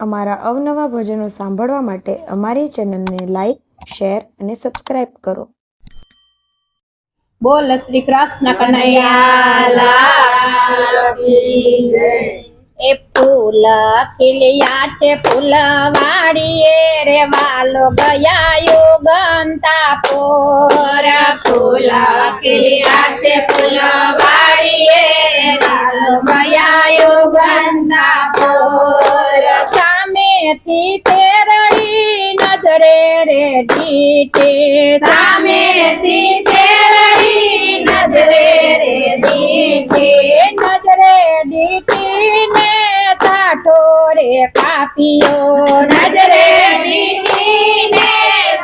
અમારા અવનવા ભજનો સાંભળવા માટે અમારી ચેનલને લાઈક, શેર અને સબસ્ક્રાઈબ કરો. બોલ શ્રી કૃષ્ણ કનૈયા એ ફૂલ ખીલ્યા છે ફૂલ વાડીએ રે વાલો ગયા યુગંતા પોર ફૂલ ખીલ્યા છે ફૂલ વાડીએ દીઠે સામેથી શેરડી નજરે રે દીઠે નજરે દીઠીને કાઠો રે કાપીયો નજરે દીઠીને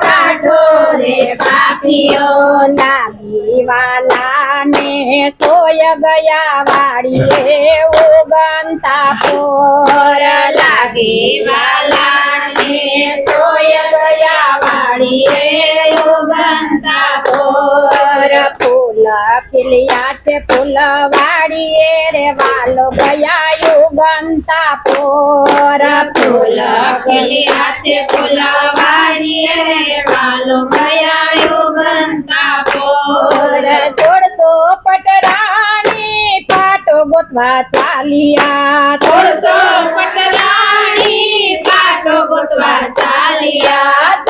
કાઠો રે કાપીયો લાગી વાલાને સોય ગયા વાડીએ ઉગનતા પોર લાગી વાલાને છે ફૂલ વાડીએ રે વાલો ગયા યુગંતા પોર ફૂલ ખીલ્યા છે ફૂલ વાડીએ રે વાલો ગયા યુગંતા પોર જોડતો પટરાણી પાટો ગોતવા ચાલિયા. સોળસો પટરાણી પાટો ગોતવા ચાલિયા.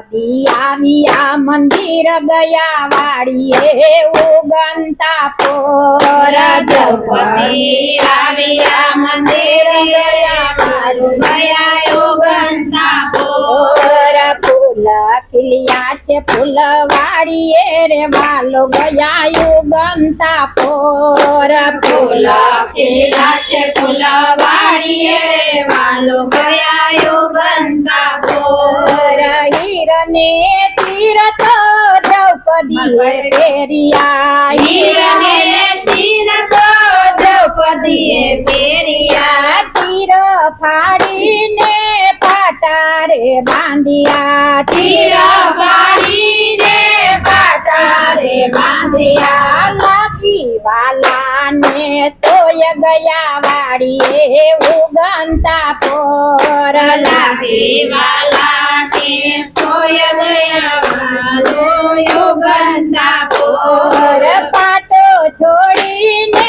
દ્રૌપદી આવ્યા મંદિર ગયા વાડીએ ઉગનતા પોર દ્રૌપદી આવ્યા મંદિર ગયા વાળું ગયા ઉગનતા પોર ફૂલ ખીલ્યા છે ફૂલ વાડીએ રે વાલો ગયા યુગંતા પોર ફૂલ ખીલિયા છે ફૂલ વાડીએ. તીર ફાડીને પાટારે બાંધ્યા તીર ફાડીને પાટારે બાંધ્યા લાગી વાલાને તોય ગયા વાડીએ ઉગંતા પોર લાગી વાલાને છોડીને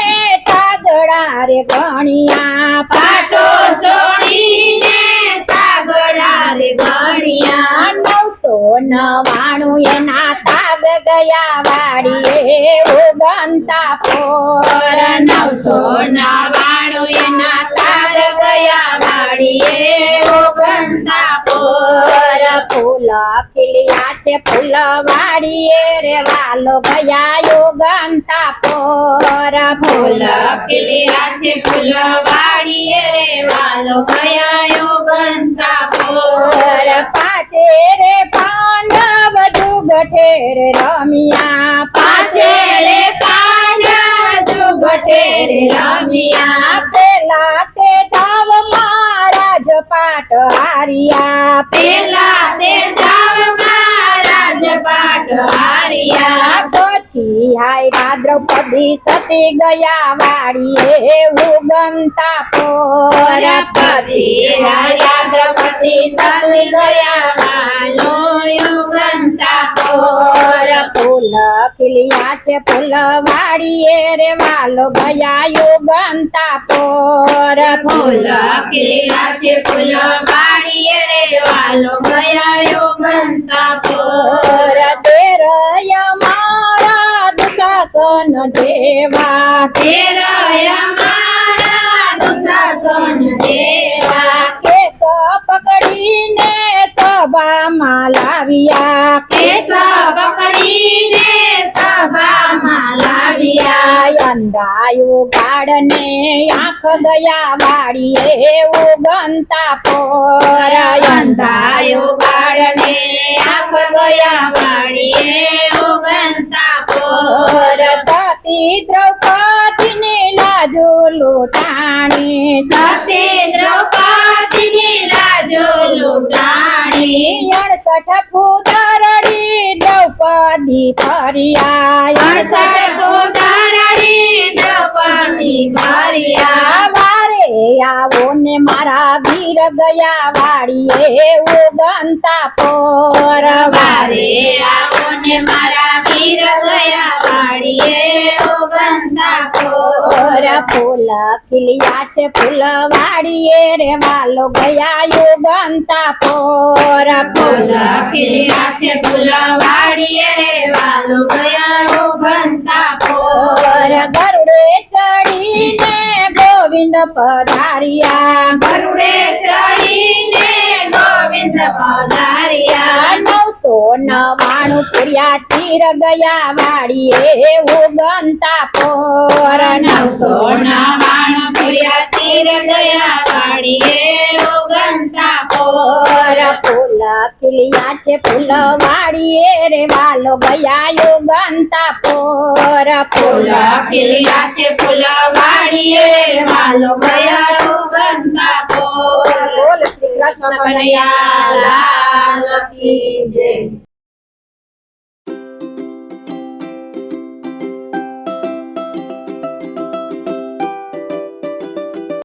કાગડા રે ગણિયા. પાટો છોડીને કાગડા રે ગણિયા. નવસો નવાણું એના તાગ ગયા વાડીએ ઉગંતા પોર. નવસો નવાણું એના તાગ ગયા વાડીએ ફૂલ ખીલ્યા છે ફૂલ વાળીએ રે વાલો ગયા યોગંતા પોર ફૂલ ખીલ્યા છે ફૂલ વાડીએ રે વાલો ગયા યોગંતા પોર પાછે રે પાંડવ જુગઠે રે રમિયા. પાછે રે પાંડવ જુગઠે રે રમિયા. પેલા તે ધાવ મહારાજ પાટ હારિયા પેલા પછી હાયરા દ્રૌપદી સતી ગયા વાડીએ ઉગમતા પોર. પછી હાયરા દ્રૌપદી સતી ગયા વાલો ઉગમતા પોર. ફૂલ ખીલ્યા છે ફૂલ વાડીએ રે વાલો ગયા યુગંતા પોર. ફૂલ ખીલ્યા છે ફૂલ વાડીએ રે વાલો ગયા યુગંતા પોર. દુશાસન જેવા તેરય મારા દુશાસન જેવા કેસ પકડીને સભામાં લાવ્યા. કેસ પકડીને સભામાં લાવ્યા. અંધાયું ગાડને આંખ ગયા વાડીએ ઉગનતા પોર અંધાયું ગાડને આંખ ગયા વાડીએ સતી દ્રૌપદીને લાજો લોટાણી. સતી દ્રૌપદીને લાજો લોટાણી. અડસઠ ફૂદરડી દ્રૌપદી ફરિયા અડસઠ ફૂદરડી દ્રૌપદી ફરિયા આવો ને મારા વીર ગયા વાડીએ ઉગંતા પોર. વારે આવો ને મારા વીર ગયા વાડીએ ઓર ફૂલ ખીલિયા છે ફૂલ વાડીએ રે વાલો ગયા યુગંતા પોર ફૂલ ખીલ્યા છે ફૂલ વાડીએ રે વાલો ગયા ઓગંતા ઓર ગરુડે ચડીને ગોવિંદ પધાર્યા ગરુડે ચડીને ગોવિંદ પધાર્યા નવાણું પૂર્યા ચીર ગયા વાડીએ ઉગમતા પર. નવસો નવાણું પૂર્યા ચીર ગયા વાડીએ ઓગંતા પર. ફૂલ ખીલિયા છે ફૂલ વાડીએ રે વાલો ગયા યુગંતા પોર. ફૂલ ખીલ્યા છે ફૂલ વાડીએ વાલો ગયા ઓગંતા પર. બોલ શ્રી કૃષ્ણ કનૈયા લાલ કી જય.